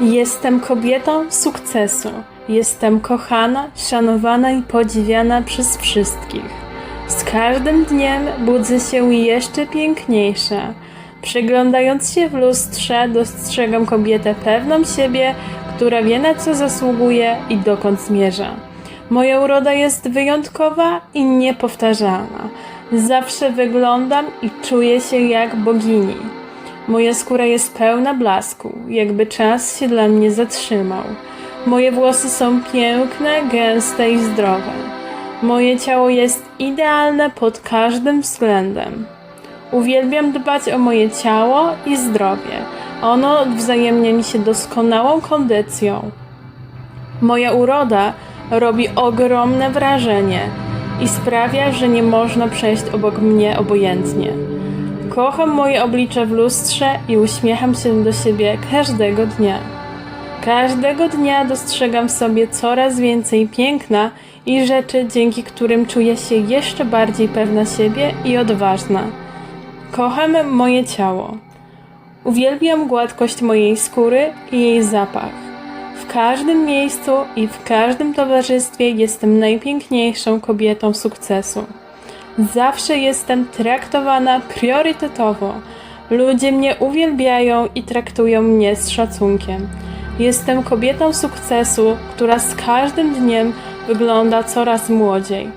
Jestem kobietą sukcesu. Jestem kochana, szanowana i podziwiana przez wszystkich. Z każdym dniem budzę się jeszcze piękniejsza. Przyglądając się w lustrze, dostrzegam kobietę pewną siebie, która wie na co zasługuje i dokąd zmierza. Moja uroda jest wyjątkowa i niepowtarzalna. Zawsze wyglądam i czuję się jak bogini. Moja skóra jest pełna blasku, jakby czas się dla mnie zatrzymał. Moje włosy są piękne, gęste i zdrowe. Moje ciało jest idealne pod każdym względem. Uwielbiam dbać o moje ciało i zdrowie. Ono wzajemnia mi się doskonałą kondycją. Moja uroda robi ogromne wrażenie i sprawia, że nie można przejść obok mnie obojętnie. Kocham moje oblicze w lustrze i uśmiecham się do siebie każdego dnia. Każdego dnia dostrzegam w sobie coraz więcej piękna i rzeczy, dzięki którym czuję się jeszcze bardziej pewna siebie i odważna. Kocham moje ciało. Uwielbiam gładkość mojej skóry i jej zapach. W każdym miejscu i w każdym towarzystwie jestem najpiękniejszą kobietą sukcesu. Zawsze jestem traktowana priorytetowo. Ludzie mnie uwielbiają i traktują mnie z szacunkiem. Jestem kobietą sukcesu, która z każdym dniem wygląda coraz młodziej.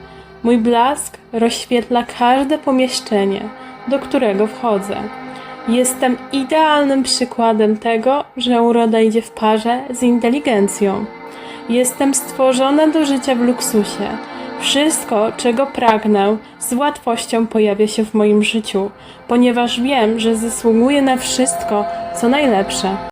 Mój blask rozświetla każde pomieszczenie, do którego wchodzę. Jestem idealnym przykładem tego, że uroda idzie w parze z inteligencją. Jestem stworzona do życia w luksusie. Wszystko, czego pragnę, z łatwością pojawia się w moim życiu, ponieważ wiem, że zasługuję na wszystko, co najlepsze.